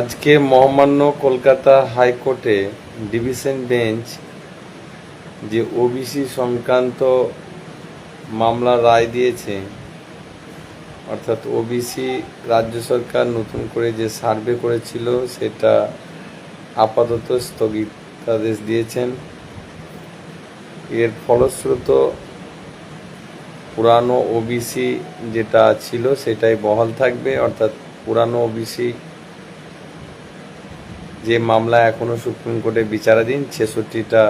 আজকে মহামান্য কলকাতা হাইকোর্টে ডিভিশন বেঞ্চ যে ওবিসি সংক্রান্ত মামলা রায় দিয়েছে, অর্থাৎ ওবিসি রাজ্য সরকার নতুন করে যে সার্ভে করেছিল সেটা আপাতত স্থগিতাদেশ দিয়েছেন। এর ফলশ্রুত পুরানো ওবিসি যেটা ছিল সেটাই বহাল থাকবে, অর্থাৎ পুরানো ওবিসি যে মামলা এখনও সুপ্রিম কোর্টে বিচারাধীন, ছেষট্টিটা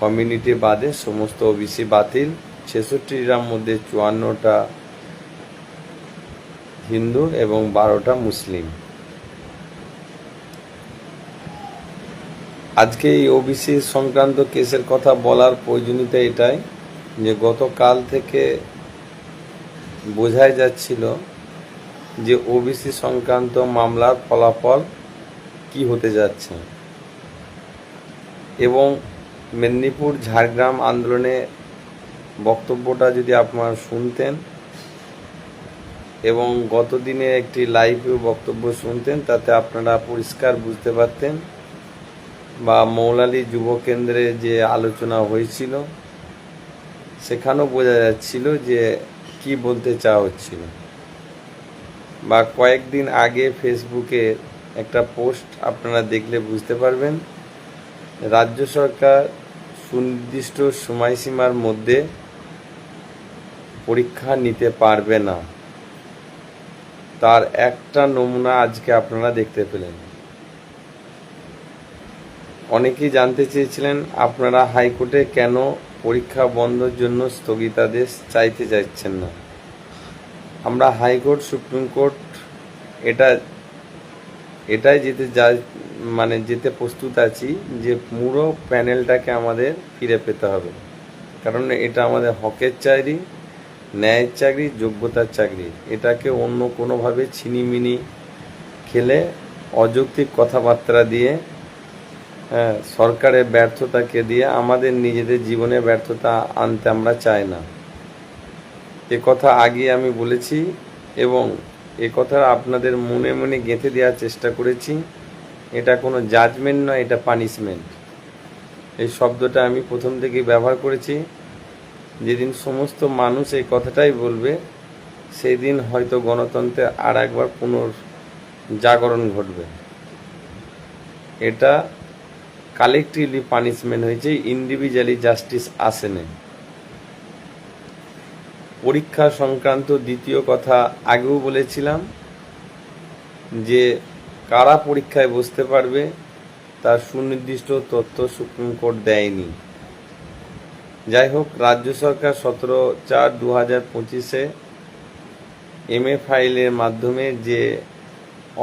কমিউনিটি বাদে সমস্ত ওবিসি বাতিল। ছেষট্টিটার মধ্যে চুয়ান্নটা হিন্দু এবং বারোটা মুসলিম। আজকে এই ওবিসি সংক্রান্ত কেসের কথা বলার প্রয়োজনীয়তা এটাই যে গতকাল থেকে বোঝাই যাচ্ছিল যে ওবিসি সংক্রান্ত মামলার ফলাফল কি হতে যাচ্ছে? এবং মেদিনীপুর ঝাড়গ্রাম আন্দোলনে বক্তব্যটা যদি আপনারা শুনতেন এবং গত দিনে একটি লাইভেও বক্তব্য শুনতেন, তাতে আপনারা পরিষ্কার বুঝতে পারতেন বা মৌলালি যুব কেন্দ্রে যে আলোচনা হয়েছিল, সেখানেও বোঝা যাচ্ছিল যে কি বলতে চাওয়া হচ্ছিল। বা কয়েকদিন আগে ফেসবুকে একটা পোস্ট আপনারা দেখলে বুঝতে পারবেন। রাজ্য সরকার সুনির্দিষ্ট সময়সীমার মধ্যে পরীক্ষা নিতে পারবে না। তার একটা নমুনা আজকে আপনারা দেখতে পেলেন। অনেকেই জানতে চেয়েছিলেন, আপনারা হাইকোর্টে কেন পরীক্ষা বন্ধের জন্য স্থগিতাদেশ চাইতে চাইছেন না? আমরা হাইকোর্ট, সুপ্রিম কোর্ট, এটা এটাই যেতে যা মানে যেতে প্রস্তুত আছি যে পুরো প্যানেলটাকে আমাদের ফিরে পেতে হবে। কারণ এটা আমাদের হকের চাকরি, ন্যায়ের চাকরি, যোগ্যতার চাকরি। এটাকে অন্য কোনোভাবে ছিনিমিনি খেলে, অযৌক্তিক কথাবার্তা দিয়ে হ্যাঁ সরকারের ব্যর্থতাকে দিয়ে আমাদের নিজেদের জীবনে ব্যর্থতা আনতে আমরা চাই না। এ কথা আগে আমি বলেছি এবং এ কথা আপনাদের মনে মনে গেঁথে দেওয়ার চেষ্টা করেছি। এটা কোনো জাজমেন্ট নয়, এটা পানিশমেন্ট এই শব্দটা আমি প্রথম থেকেই ব্যবহার করেছি। যেদিন সমস্ত মানুষ এই কথাটাই বলবে সেই দিন হয়তো গণতন্ত্রের আর একবার পুনর জাগরণ ঘটবে। এটা কালেকটিভলি পানিশমেন্ট হয়েছে ইন্ডিভিজুয়ালি জাস্টিস আসেনি পরীক্ষা সংক্রান্ত দ্বিতীয় কথা আগেও বলেছিলাম যে কারা পরীক্ষায় বসতে পারবে, তার সুনির্দিষ্ট তথ্য সুপ্রিম কোর্ট দেয়নি। যাই হোক, রাজ্য সরকার সতেরো চার দু হাজার পঁচিশে এম এ ফাইলের মাধ্যমে যে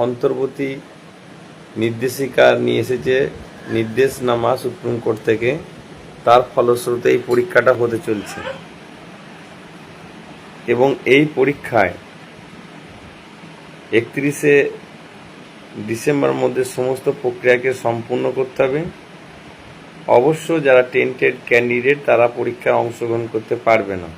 অন্তর্বর্তী নির্দেশিকা নিয়ে এসেছে নির্দেশনামা সুপ্রিম কোর্ট থেকে, তার ফলশ্রুতে এই পরীক্ষাটা হতে চলছে। এবং এই পরীক্ষায় একত্রিশে ডিসেম্বর মধ্যে সমস্ত প্রক্রিয়াকে সম্পূর্ণ করতে হবে। অবশ্য যারা টেন্টেড ক্যান্ডিডেট তারা পরীক্ষায় অংশগ্রহণ করতে পারবে না।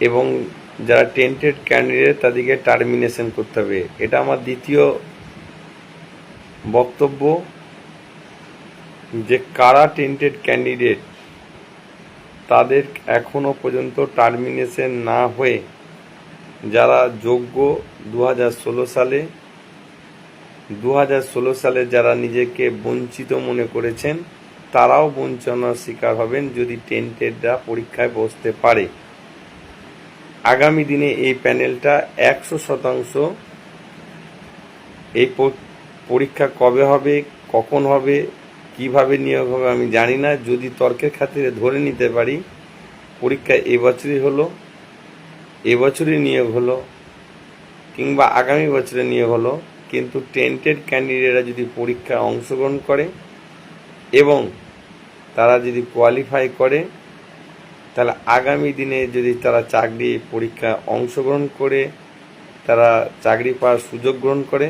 এবং যারা টেন্টেড ক্যান্ডিডেট তাদেরকে টার্মিনেশন করতে হবে। এটা আমার দ্বিতীয় বক্তব্য যে কারা টেন্টেড ক্যান্ডিডেট তাদের এখনও পর্যন্ত টার্মিনেশন না হয়ে যারা যোগ্য দু হাজার ষোলো সালে দু হাজার ষোলো সালে যারা নিজেকে বঞ্চিত মনে করেছেন, তারাও বঞ্চনার শিকার হবেন যদি টেন্টেডরা পরীক্ষায় বসতে পারে। আগামী দিনে এই প্যানেলটা একশো শতাংশ এই পরীক্ষা কবে হবে, কখন হবে কীভাবে নিয়োগ হবে আমি জানি না। যদি তর্কের খাতিরে ধরে নিতে পারি, পরীক্ষা এবছরই হলো, এবছরই নিয়োগ হলো, কিংবা আগামী বছরে নিয়োগ হলো, কিন্তু টেন্টেড ক্যান্ডিডেটরা যদি পরীক্ষায় অংশগ্রহণ করে এবং তারা যদি কোয়ালিফাই করে, তাহলে আগামী দিনে যদি তারা চাকরি পরীক্ষায় অংশগ্রহণ করে, তারা চাকরি পাওয়ার সুযোগ গ্রহণ করে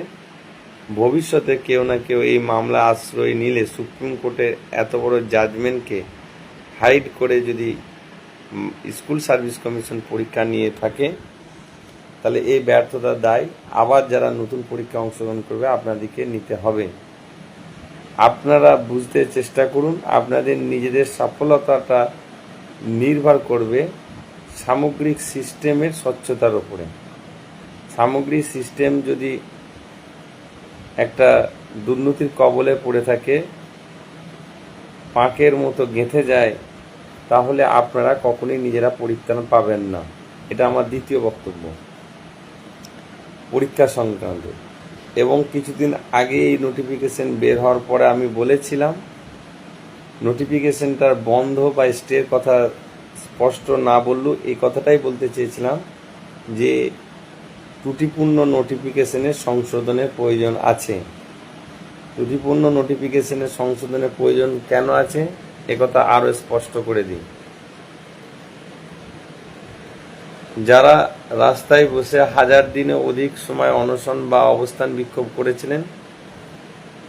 ভবিষ্যতে কেউ না কেউ এই মামলা আশ্রয় নিলে সুপ্রিম কোর্টের এত বড় জাজমেন্টকে হাইড করে যদি স্কুল সার্ভিস কমিশন পরীক্ষা নিয়ে থাকে, তাহলে এই ব্যর্থতার দায় আবার যারা নতুন পরীক্ষা অংশগ্রহণ করবে আপনাদেরকে নিতে হবে। আপনারা বুঝতে চেষ্টা করুন, আপনাদের নিজেদের সফলতাটা নির্ভর করবে সামগ্রিক সিস্টেমের স্বচ্ছতার উপরে। সামগ্রিক সিস্টেম যদি একটা দুর্নীতির কবলে পড়ে থাকে, পাঁকের মতো গেঁথে যায়, তাহলে আপনারা কখনোই নিজেরা পরিত্রাণ পাবেন না। এটা আমার দ্বিতীয় বক্তব্য। পরীক্ষা সংক্রান্ত। এবং কিছুদিন আগে এই নোটিফিকেশন বের হওয়ার পরে আমি বলেছিলাম নোটিফিকেশনটার বন্ধ বা স্টের কথা স্পষ্ট না বললেও এই কথাটাই বলতে চেয়েছিলাম যে ত্রুটিপূর্ণ নোটিফিকেশনের সংশোধনের প্রয়োজন আছে। ত্রুটিপূর্ণ নোটিফিকেশনের সংশোধনের প্রয়োজন কেন আছে? একথা আরও স্পষ্ট করে দিই। যারা রাস্তায় বসে হাজার দিনে অধিক সময় অনশন বা অবস্থান বিক্ষোভ করেছিলেন,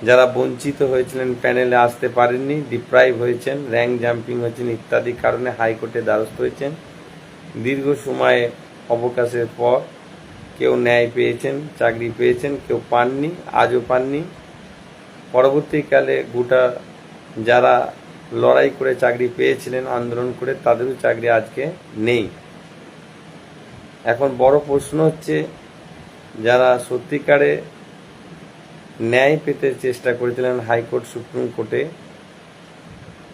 যারা বঞ্চিত হয়েছিলেন, প্যানেলে আসতে পারেননি ডিপ্রাইভ হয়েছেন র্যাঙ্ক জাম্পিং হয়েছেন ইত্যাদি কারণে হাইকোর্টে দ্বারস্থ হয়েছেন, দীর্ঘ সময়ে অবকাশের পর কেউ ন্যায় পেয়েছেন, চাকরি পেয়েছেন, কেউ পাননি, আজও পাননি। পরবর্তীকালে গোটা যারা লড়াই করে চাকরি পেয়েছিলেন, আন্দোলন করে, তাদেরও চাকরি আজকে নেই। এখন বড় প্রশ্ন হচ্ছে, যারা সত্যিকারে ন্যায় পেতে চেষ্টা করেছিলেন হাইকোর্ট, সুপ্রিম কোর্টে,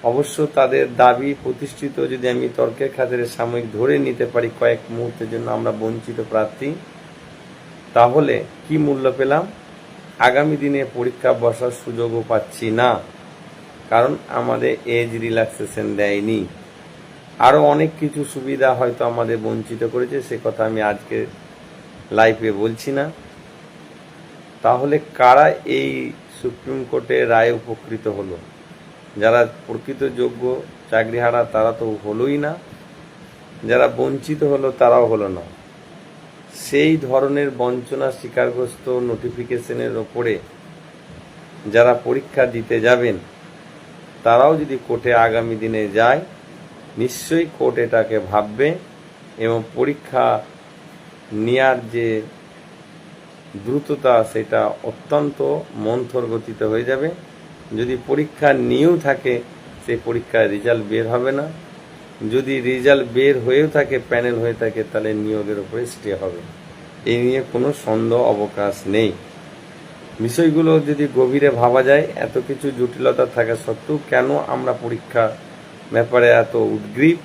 অবশ্য তাদের দাবি প্রতিষ্ঠিত যদি আমি তর্কের খাতিরে সাময়িক ধরে নিতে পারি কয়েক মুহূর্তের জন্য আমরা বঞ্চিত প্রার্থী। তাহলে কি মূল্য পেলাম? আগামী দিনে পরীক্ষা বসার সুযোগও পাচ্ছি না। কারণ আমাদের এজ রিল্যাক্সেশন দেয়নি। আরও অনেক কিছু সুবিধা হয়তো আমাদের বঞ্চিত করেছে, সে কথা আমি আজকে লাইফে বলছি না। তাহলে কারা এই সুপ্রিম কোর্টের রায় উপকৃত হলো? যারা প্রকৃত যোগ্য চাকরিহারা তারা তো হলোই না। যারা বঞ্চিত হলো তারাও হলো না। সেই ধরনের বঞ্চনা শিকারগ্রস্ত নোটিফিকেশনের ওপরে যারা পরীক্ষা দিতে যাবেন, তারাও যদি কোর্টে আগামী দিনে যায়, নিশ্চয়ই কোর্ট এটাকে ভাববে এবং পরীক্ষা নেয়ার যে দ্রুততা, সেটা অত্যন্ত মন্থর গতিতে হয়ে যাবে। যদি পরীক্ষা নিয়েও থাকে, সেই পরীক্ষার রেজাল্ট বের হবে না। যদি রেজাল্ট বের হয়েও থাকে, প্যানেল হয়ে থাকে, তাহলে নিয়োগের উপরে স্টে হবে। এই নিয়ে কোনো সন্দেহ, অবকাশ নেই। বিষয়গুলো যদি গভীরে ভাবা যায়, এত কিছু জটিলতা থাকা সত্ত্বেও কেন আমরা পরীক্ষা ব্যাপারে এত উদ্গ্রীব?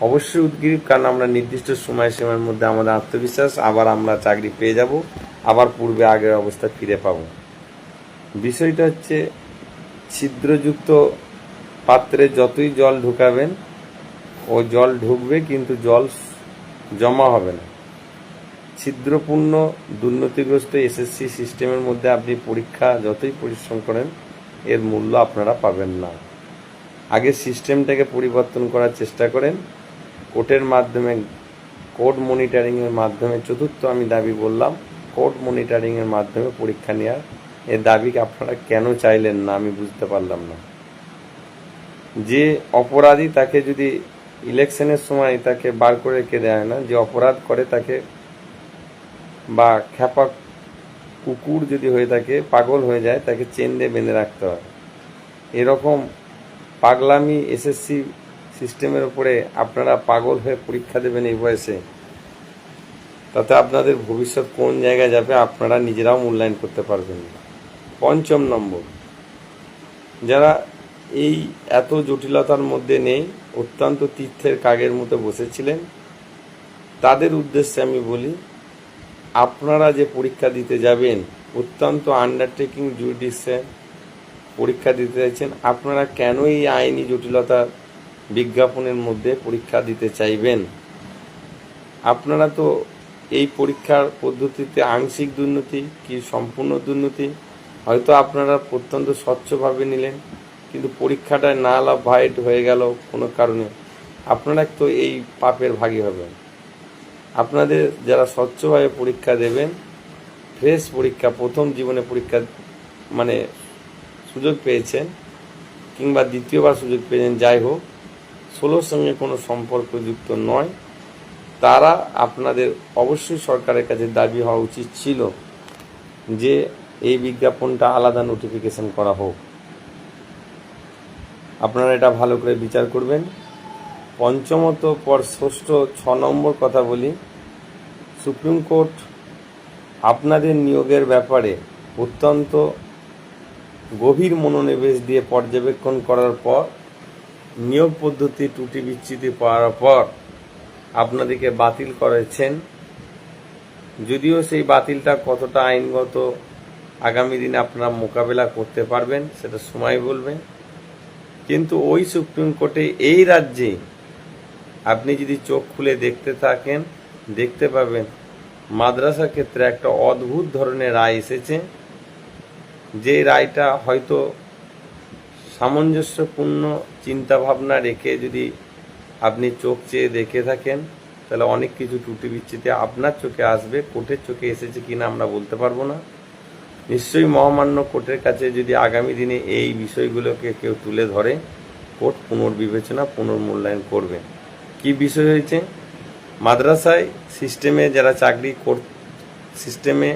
অবশ্যই উদ্গ্রীব, কারণ আমরা নির্দিষ্ট সময়সীমার মধ্যে আমাদের আত্মবিশ্বাস, আবার আমরা চাকরি পেয়ে যাব, আবার পূর্বে আগের অবস্থা ফিরে পাব। বিষয়টা হচ্ছে, ছিদ্রযুক্ত পাত্রে যতই জল ঢুকাবেন ও জল ঢুকবে, কিন্তু জল জমা হবে না। ছিদ্রপূর্ণ দুর্নীতিগ্রস্ত এসএসসি সিস্টেমের মধ্যে আপনি পরীক্ষা, যতই পরিশ্রম করেন, এর মূল্য আপনারা পাবেন না। আগে সিস্টেমটাকে পরিবর্তন করার চেষ্টা করেন। কোর্টের মাধ্যমে, কোর্ট মনিটরিংয়ের মাধ্যমে, চতুর্থ আমি দাবি বললাম, কোর্ট মনিটরিংয়ের মাধ্যমে পরীক্ষা নেওয়ার এর দাবিকে আপনারা কেন চাইলেন না আমি বুঝতে পারলাম না। যে অপরাধী তাকে যদি ইলেকশনের সময় তাকে বার করে রেখে দেয় না, যে অপরাধ করে তাকে, বা খ্যাপা কুকুর যদি হয়ে থাকে, পাগল হয়ে যায়, তাকে চেন দিয়ে বেঁধে রাখতে হয়। এরকম পাগলামি এসএসসি সিস্টেমের উপরে আপনারা পাগল হয়ে পরীক্ষা দেবেন এই বয়সে। তাতে আপনাদের ভবিষ্যৎ কোন জায়গায় যাবে, আপনারা নিজেরাও মূল্যায়ন করতে পারবেন পঞ্চম নম্বর, যারা এই এত জটিলতার মধ্যে নেই অত্যন্ত তীর্থের কাগের মতো বসেছিলেন। তাদের উদ্দেশ্যে আমি বলি, আপনারা যে পরীক্ষা দিতে যাবেন, অত্যন্ত আন্ডারটেকিং জুডিশিয়াল পরীক্ষা দিতে চাইছেন, আপনারা কেন এই আইনি জটিলতা বিজ্ঞাপনের মধ্যে পরীক্ষা দিতে চাইবেন? আপনারা তো এই পরীক্ষার পদ্ধতিতে আংশিক দুর্নীতি কি সম্পূর্ণ দুর্নীতি? হয়তো আপনারা অত্যন্ত স্বচ্ছভাবে নিলেন। কিন্তু পরীক্ষাটায় না লাভ ভাইট হয়ে গেল কোনো কারণে, আপনারা তো এই পাপের ভাগী হবেন। আপনাদের যারা স্বচ্ছভাবে পরীক্ষা দেবেন, ফ্রেশ পরীক্ষা, প্রথম জীবনে পরীক্ষা মানে সুযোগ পেয়েছেন, কিংবা দ্বিতীয়বার সুযোগ পেয়েছেন, যাই হোক, ষোলোর সঙ্গে কোনো সম্পর্কযুক্ত নয়। তারা আপনাদের অবশ্যই সরকারের কাছে দাবি হওয়া উচিত ছিল যে এই বিজ্ঞাপনটা আলাদা নোটিফিকেশন করা হোক। আপনারা এটা ভালো করে বিচার করবেন। পঞ্চমত পর ষষ্ঠ ছ নম্বর কথা বলি। সুপ্রিম কোর্ট আপনাদের নিয়োগের ব্যাপারে অত্যন্ত গভীর মনোনিবেশ দিয়ে পর্যবেক্ষণ করার পর, নিয়োগ পদ্ধতি ত্রুটি বিচ্যুতি পাওয়ার পর আপনাদেরকে বাতিল করেছেন। যদিও সেই বাতিলটা কতটা আইনগত আগামী দিনে আপনারা মোকাবেলা করতে পারবেন, সেটা সময় বলবে। কিন্তু ওই সুপ্রিম কোর্টে এই রাজ্যে আপনি যদি চোখ খুলে দেখতে থাকেন, দেখতে পাবেন মাদ্রাসা ক্ষেত্রে একটা অদ্ভুত ধরনের রায় এসেছে। যে রায়টা হয়তো সামঞ্জস্যপূর্ণ চিন্তাভাবনা রেখে যদি আপনি চোখ চেয়ে দেখে থাকেন, তাহলে অনেক কিছু টুটি বিচ্ছিতে আপনার চোখে আসবে, কোর্টের চোখে এসেছে কিনা আমরা বলতে পারব না। নিশ্চয়ই মহামান্য কোর্টের কাছে যদি আগামী দিনে এই বিষয়গুলোকে কেউ তুলে ধরে, কোর্ট পুনর্বিবেচনা, পুনর্মূল্যায়ন করবে। কি বিষয় হয়েছে? মাদ্রাসায় সিস্টেমে যারা চাকরি কর সিস্টেমে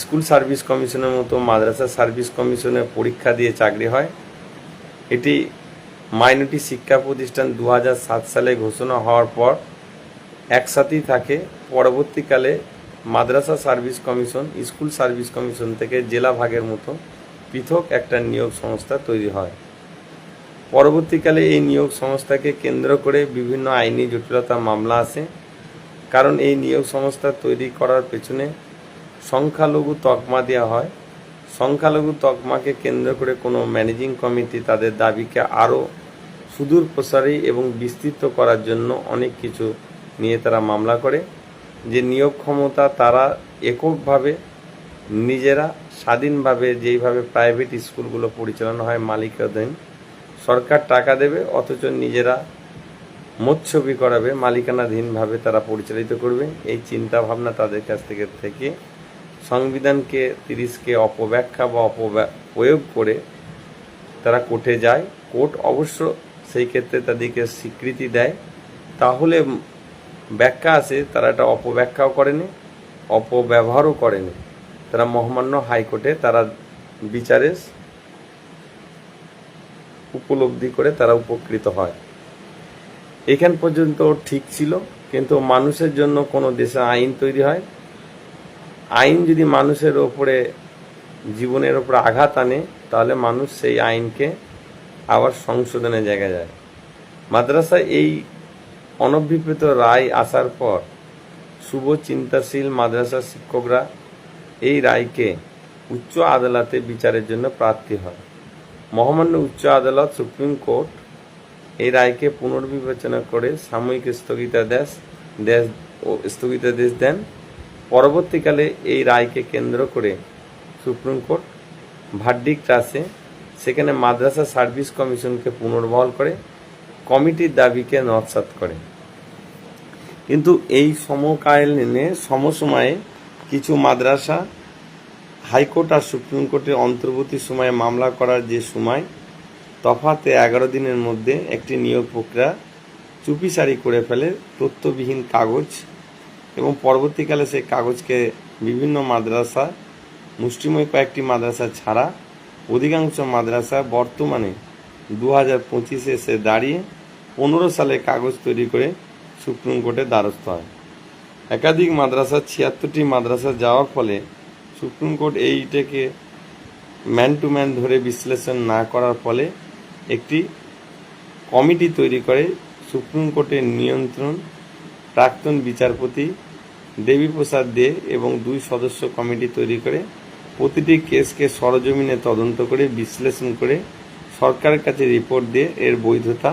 স্কুল সার্ভিস কমিশনের মতো মাদ্রাসা সার্ভিস কমিশনের পরীক্ষা দিয়ে চাকরি হয়, এটি মাইনরিটি শিক্ষা প্রতিষ্ঠান দু সালে ঘোষণা হওয়ার পর একসাথেই থাকে। পরবর্তীকালে মাদ্রাসা service commission, school service commission থেকে জেলা ভাগের মতো পৃথক একটা নিয়োগ সংস্থা তৈরি হয়। পরবর্তীকালে এই নিয়োগ সংস্থাকে কেন্দ্র করে বিভিন্ন আইনি জটিলতা মামলা আসে। কারণ এই নিয়োগ সংস্থা তৈরি করার পেছনে সংখ্যালঘু তকমা দেওয়া হয়। সংখ্যালঘু তকমাকে কেন্দ্র করে কোনো ম্যানেজিং কমিটি তাদের দাবিকে আরও সুদূর প্রসারী এবং বিস্তৃত করার জন্য অনেক কিছু নিয়ে তারা মামলা করে। যে নিয়োগ ক্ষমতা তারা এককভাবে, নিজেরা স্বাধীনভাবে যেইভাবে প্রাইভেট স্কুলগুলো পরিচালনা হয় মালিকাধীন, সরকার টাকা দেবে, অথচ নিজেরা মোচ্ছবি করাবে, মালিকানাধীনভাবে তারা পরিচালিত করবে। এই চিন্তা ভাবনা তাদের কাছ থেকে থেকে সংবিধানকে তিরিশকে অপব্যাখ্যা বা অপপ্রয়োগ করে তারা কোর্টে যায়। কোর্ট অবশ্য সেই ক্ষেত্রে তাদেরকে স্বীকৃতি দেয়। তাহলে ব্যাখ্যা আসে তারা এটা অপব্যাখ্যাও করেনি, অপব্যবহারও করেনি। তারা মহামান্য হাইকোর্টে তারা বিচারে উপলব্ধি করে তারা উপকৃত হয়। এখান পর্যন্ত ঠিক ছিল, কিন্তু মানুষের জন্য কোনো দেশে আইন তৈরি হয়। আইন যদি মানুষের ওপরে, জীবনের ওপরে আঘাত আনে, তাহলে মানুষ সেই আইনকে আবার সংশোধনের জায়গায় যায়। মাদ্রাসায় এই অনভিপ্রেত রায় আসার পর শুভ চিন্তাশীল মাদ্রাসা শিক্ষকরা এই রায়কে উচ্চ আদালতে বিচারের জন্য প্রার্থী হয়। মহামান্য উচ্চ আদালত সুপ্রিম কোর্ট এই রায়কে পুনর্বিবেচনা করে সাময়িক স্থগিতাদেশ দেশ ও স্থগিতাদেশ দেন। পরবর্তীকালে এই রায়কে কেন্দ্র করে সুপ্রিম কোর্ট ভার্ডিক্ট আসে, সেখানে মাদ্রাসা সার্ভিস কমিশনকে পুনর্বহাল করে, কমিটির দাবিকে নৎসাত করে। কিন্তু এই সমকালীনে সমসময়ে কিছু মাদ্রাসা, হাইকোর্ট আর সুপ্রিম কোর্টের অন্তর্বর্তী সময়ে মামলা করার যে সময়, তফাতে এগারো দিনের মধ্যে একটি নিয়োগ প্রক্রিয়া চুপিসারি করে ফেলে তথ্যবিহীন কাগজ এবং পরবর্তীকালে সেই কাগজকে বিভিন্ন মাদ্রাসা, মুষ্টিময় কয়েকটি মাদ্রাসা ছাড়া অধিকাংশ মাদ্রাসা বর্তমানে দু হাজার পঁচিশে এসে দাঁড়িয়ে পনেরো সালে কাগজ তৈরি করে সুপ্রিম কোর্টের দ্বারস্থ হয়। একাধিক মাদ্রাসা, ছিয়াত্তরটি মাদ্রাসা যাওয়ার ফলে সুপ্রিম কোর্ট এইটাকে ম্যান টু ম্যান ধরে বিশ্লেষণ না করার ফলে একটি কমিটি তৈরি করে সুপ্রিম কোর্টের নিয়ন্ত্রণ, প্রাক্তন বিচারপতি দেবীপ্রসাদ দে এবং দুই সদস্য কমিটি তৈরি করে প্রতিটি কেসকে সরজমিনে তদন্ত করে, বিশ্লেষণ করে সরকারের কাছে রিপোর্ট দিয়ে এর বৈধতা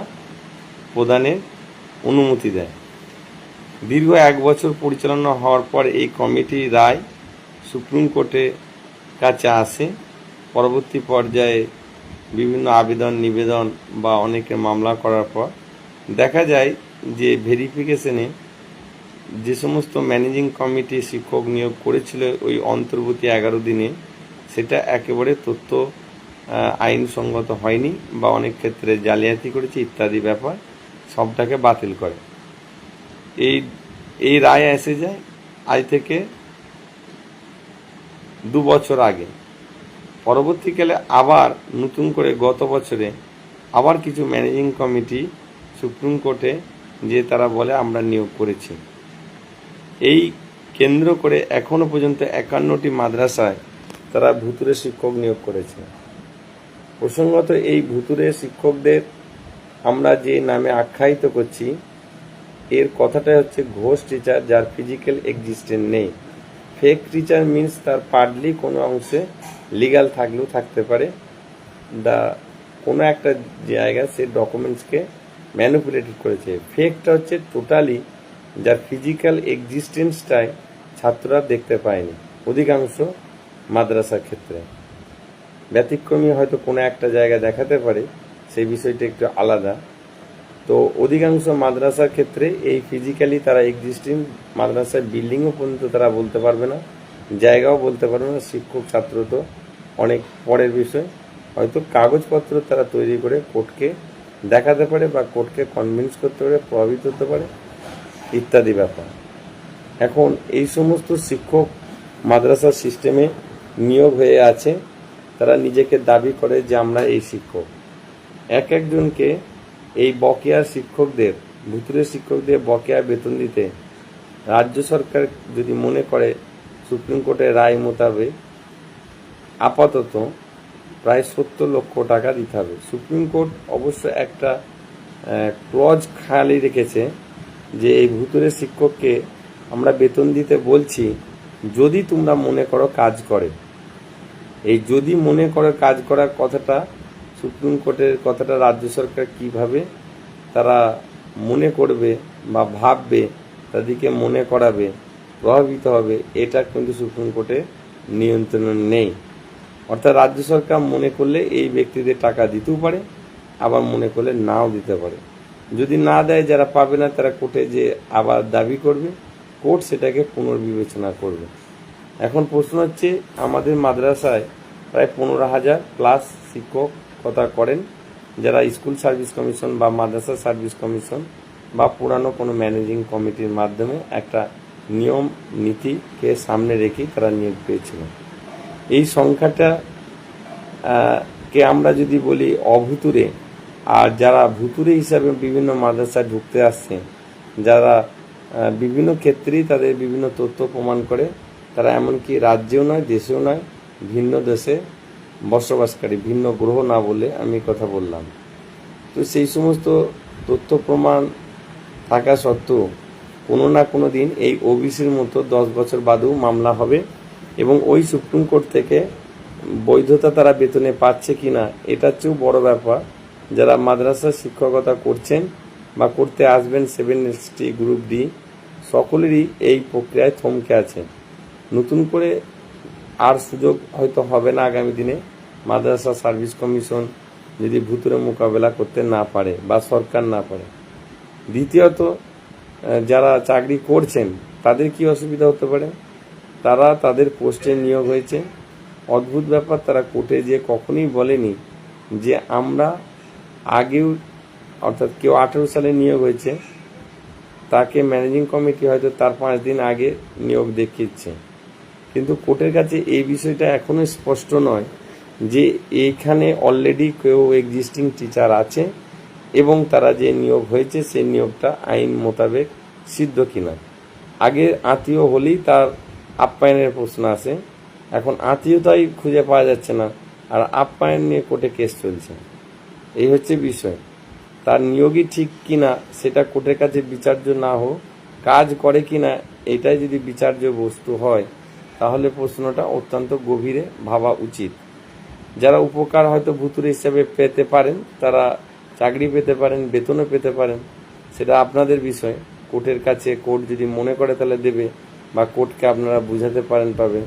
প্রদানের অনুমতি দেয়। দীর্ঘ এক বছর পরিচালনা হওয়ার পর এই কমিটি রায় সুপ্রিম কোর্টের কাছে আসে। পরবর্তী পর্যায়ে বিভিন্ন আবেদন, নিবেদন বা অনেকে মামলা করার পর দেখা যায় যে ভেরিফিকেশনে যে সমস্ত ম্যানেজিং কমিটি শিক্ষক নিয়োগ করেছিল ওই অন্তর্বর্তী এগারো দিনে, সেটা একেবারে তথ্য আইনসঙ্গত হয়নি বা অনেক ক্ষেত্রে জালিয়াতি করেছে ইত্যাদি ব্যাপার। সবটাকে বাতিল করে। এই এই রায় এসে যায় আজ থেকে দু বছর আগে। পরবর্তীকালে আবার নতুন করে গত বছরে আবার কিছু ম্যানেজিং কমিটি সুপ্রিম কোর্টে যে তারা বলে আমরা নিয়োগ করেছি। এই কেন্দ্র করে এখনও পর্যন্ত একান্নটি মাদ্রাসায় তারা ভুতুরে শিক্ষক নিয়োগ করেছে। প্রসঙ্গত এই ভুতুরে শিক্ষকদের আমরা যে নামে আখ্যায়িত করছি, এর কথাটাই হচ্ছে ঘোষ টিচার যার ফিজিক্যাল এক্সিস্টেন্ট নেই। ফেক টিচার মিন্স তার পার্টলি কোনো অংশে লিগাল থাকলেও থাকতে পারে। দা, কোনো একটা জায়গায় সে ডকুমেন্টসকে ম্যানিপুলেটেড করেছে। ফেকটা হচ্ছে টোটালি যার ফিজিক্যাল এক্সিস্টেন্সটাই ছাত্ররা দেখতে পায়নি, অধিকাংশ মাদ্রাসার ক্ষেত্রে। ব্যতিক্রমী হয়তো কোনো একটা জায়গা দেখাতে পারে সেই বিষয়টা একটু আলাদা। তো অধিকাংশ মাদ্রাসার ক্ষেত্রে এই ফিজিক্যালি তারা এক্সিস্টিং মাদ্রাসার বিল্ডিংও পর্যন্ত তারা বলতে পারবে না, জায়গাও বলতে পারবে না, শিক্ষক, ছাত্র তো অনেক পরের বিষয়। হয়তো কাগজপত্র তারা তৈরি করে কোর্টকে দেখাতে পারে বা কোর্টকে কনভিন্স করতে পারে, প্রভাবিত হতে পারে, ইত্যাদি ব্যাপার। এখন এই সমস্ত শিক্ষক মাদ্রাসা সিস্টেমে নিয়োগ হয়ে আছে, তারা নিজেকে দাবি করে যে আমরা এই শিক্ষক। এক একজনকে এই বকেয়া শিক্ষকদের ভুতুরে শিক্ষকদের বকেয়া বেতন দিতে রাজ্য সরকার যদি মনে করে সুপ্রিম কোর্টের রায় মোতাবেক আপাতত প্রায় সত্তর লক্ষ টাকা দিতে হবে। সুপ্রিম কোর্ট অবশ্য একটা ক্লজ খালি রেখেছে যে এই ভুতুরে শিক্ষককে আমরা বেতন দিতে বলছি যদি তোমরা মনে করো কাজ করে। এই যদি মনে করো কাজ করার কথাটা সুপ্রিম কোর্টের কথাটা রাজ্য সরকার কীভাবে তারা মনে করবে বা ভাববে, তাদেরকে মনে করাবে, প্রভাবিত হবে, এটা কিন্তু সুপ্রিম কোর্টে নিয়ন্ত্রণ নেই। অর্থাৎ রাজ্য সরকার মনে করলে এই ব্যক্তিদের টাকা দিতেও পারে, আবার মনে করলে নাও দিতে পারে। যদি না দেয়, যারা পাবে না, তারা কোর্টে যে আবার দাবি করবে, কোর্ট সেটাকে পুনর্বিবেচনা করবে। এখন প্রশ্ন হচ্ছে, আমাদের মাদ্রাসায় প্রায় পনেরো হাজার প্লাস শিক্ষকতা করেন, যারা স্কুল সার্ভিস কমিশন বা মাদ্রাসা সার্ভিস কমিশন বা পুরানো কোনো ম্যানেজিং কমিটির মাধ্যমে একটা নিয়ম, নীতিকে সামনে রেখেই তারা নিয়োগ পেয়েছিল। এই সংখ্যাটা কে আমরা যদি বলি অভুতুরে, আর যারা ভুতুরে হিসাবে বিভিন্ন মাদ্রাসায় ঢুকতে আসছে, যারা বিভিন্ন ক্ষেত্রেই তাদের বিভিন্ন তথ্য প্রমাণ করে, তারা এমনকি রাজ্যেও নয়, দেশেও নয়, ভিন্ন দেশে বসবাসকারী, ভিন্ন গ্রহ না বলে আমি কথা বললাম। তো সেই সমস্ত তথ্য প্রমাণ থাকা সত্ত্বেও কোনো না কোনো দিন এই ওবিসির মতো দশ বছর বাদেও মামলা হবে এবং ওই সুপ্রিম কোর্ট থেকে বৈধতা তারা বেতনে পাচ্ছে কিনা এটার চেয়েও বড় ব্যাপার যারা মাদ্রাসা শিক্ষকতা করছেন বা করতে আসবেন সেভেন এসটি গ্রুপ ডি, সকলেরই এই প্রক্রিয়ায় থমকে আছে। নতুন করে আর সুযোগ হয়তো হবে না আগামী দিনে। মাদ্রাসা সার্ভিস কমিশন যদি ভুতুরে মোকাবেলা করতে না পারে বা সরকার না পারে। দ্বিতীয়ত যারা চাকরি করছেন, তাদের কি অসুবিধা হতে পারে? তারা তাদের পোস্টে নিয়োগ হয়েছে। অদ্ভুত ব্যাপার, তারা কোর্টে যে কখনোই বলেনি যে আমরা আগেও, অর্থাৎ কেউ আঠেরো সালে নিয়োগ হয়েছে, তাকে ম্যানেজিং কমিটি হয়তো তার পাঁচ দিন আগে নিয়োগ দেখিয়েছে। কিন্তু কোর্টের কাছে এই বিষয়টা এখনও স্পষ্ট নয় যে এইখানে অলরেডি কেউ এক্সিস্টিং টিচার আছে এবং তারা যে নিয়োগ হয়েছে সেই নিয়োগটা আইন মোতাবেক সিদ্ধ কিনা। আগে আত্মীয় হলেই তার আপ্যায়নের প্রশ্ন আসে, এখন আত্মীয়তাই খুঁজে পাওয়া যাচ্ছে না আর আপ্যায়ন নিয়ে কোর্টে কেস চলছে। এই হচ্ছে বিষয়। তার নিয়োগই ঠিক কিনা সেটা কোর্টের কাছে বিচার্য না হোক, কাজ করে কিনা, এটাই যদি বিচার্য বস্তু হয় তাহলে প্রশ্নটা অত্যন্ত গভীরে ভাবা উচিত। যারা উপকার হয়তো ভুতুরে হিসেবে পেতে পারেন, তারা চাকরি পেতে পারেন, বেতনও পেতে পারেন, সেটা আপনাদের বিষয়। কোর্টের কাছে কোর্ট যদি মনে করে তাহলে দেবে, বা কোর্টকে আপনারা বুঝাতে পারেন পাবেন।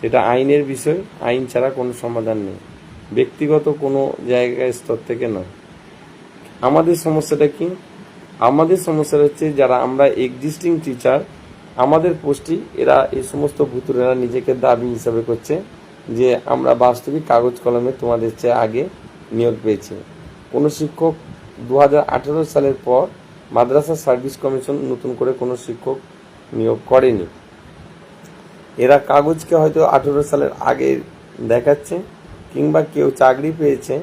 সেটা আইনের বিষয়, আইন ছাড়া কোনো সমাধান নেই। ব্যক্তিগত কোনো জায়গায় স্তর থেকে নয়। আমাদের সমস্যাটা কি? আমাদের সমস্যাটা হচ্ছে যারা আমরা এক্সিস্টিং টিচার আমাদের পোস্টই এরা এই সমস্ত ভুতুরেরা নিজেকে দাবি হিসাবে করছে যে আমরা বাস্তবিক কাগজ কলমে তোমাদের চেয়ে আগে নিয়োগ পেয়েছি। কোনো শিক্ষক দু হাজার আঠারো সালের পর মাদ্রাসা সার্ভিস কমিশন নতুন করে কোনো শিক্ষক নিয়োগ করেনি। এরা কাগজকে হয়তো আঠেরো সালের আগে দেখাচ্ছে কিংবা কেউ চাকরি পেয়েছে,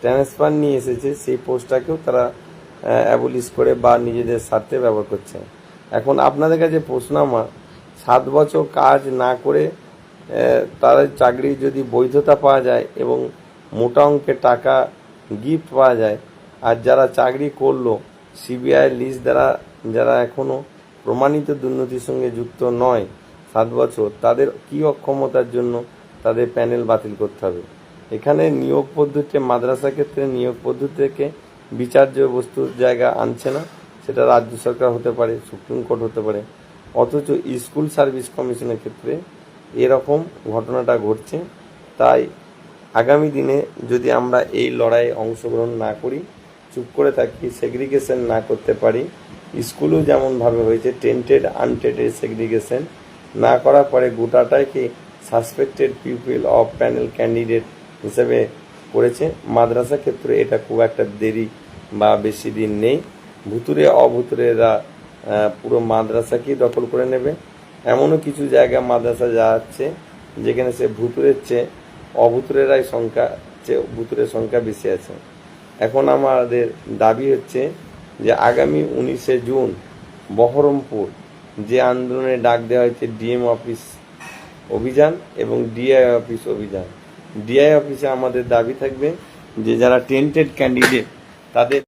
ট্রান্সফার নিয়ে এসেছে, সেই পোস্টটাকেও তারা অ্যাবলিশ করে বা নিজেদের স্বার্থে ব্যবহার করছে। এখন আপনাদের কাছে প্রশ্ন আমার, সাত বছর কাজ না করে তার চাকরি যদি বৈধতা পাওয়া যায় এবং মোটা অঙ্কের টাকা গিফট পাওয়া যায়, আর যারা চাকরি করল সিবিআই লিস্ট দ্বারা যারা এখনও প্রমাণিত দুর্নীতির সঙ্গে যুক্ত নয়, সাত বছর, তাদের কি অক্ষমতার জন্য তাদের প্যানেল বাতিল করতে হবে? এখানে নিয়োগ পদ্ধতি মাদ্রাসা ক্ষেত্রে নিয়োগ পদ্ধতি থেকে বিচার্য বস্তুর জায়গা আনছে না? সেটা রাজ্য সরকার হতে পারে, সুপ্রিম কোর্ট হতে পারে, অথচ স্কুল সার্ভিস কমিশনের ক্ষেত্রে এরকম ঘটনাটা ঘটছে। তাই আগামী দিনে যদি আমরা এই লড়াইয়ে অংশগ্রহণ না করি, চুপ করে থাকি সেগ্রিগেশন না করতে পারি, স্কুলেও যেমনভাবে হয়েছে টেন্টেড আনটেন্টেড সেগ্রিগেশন না করার পরে গোটাটাকে suspected people of panel candidate হিসেবে করেছে মাদ্রাসা ক্ষেত্রে এটা খুব একটা দেরি বা বেশি দিন নেই। ভুতুরে অভুতুরেরা আহ, পুরো মাদ্রাসাকেই দখল করে নেবে। এমনও কিছু জায়গা মাদ্রাসা যাচ্ছে যেখানে সে ভুতুরের চেয়ে অভুতুরেরাই সংখ্যা চেয়ে ভুতুরের সংখ্যা বেশি আছে। এখন আমাদের দাবি হচ্ছে যে আগামী উনিশে জুন বহরমপুর যে আন্দোলনে ডাক দেওয়া হয়েছে ডিএম অফিস অভিযান এবং ডিআই অফিস অভিযান। ডিআই অফিসে আমাদের দাবি থাকবে যে যারা টেন্টেড ক্যান্ডিডেট তাদের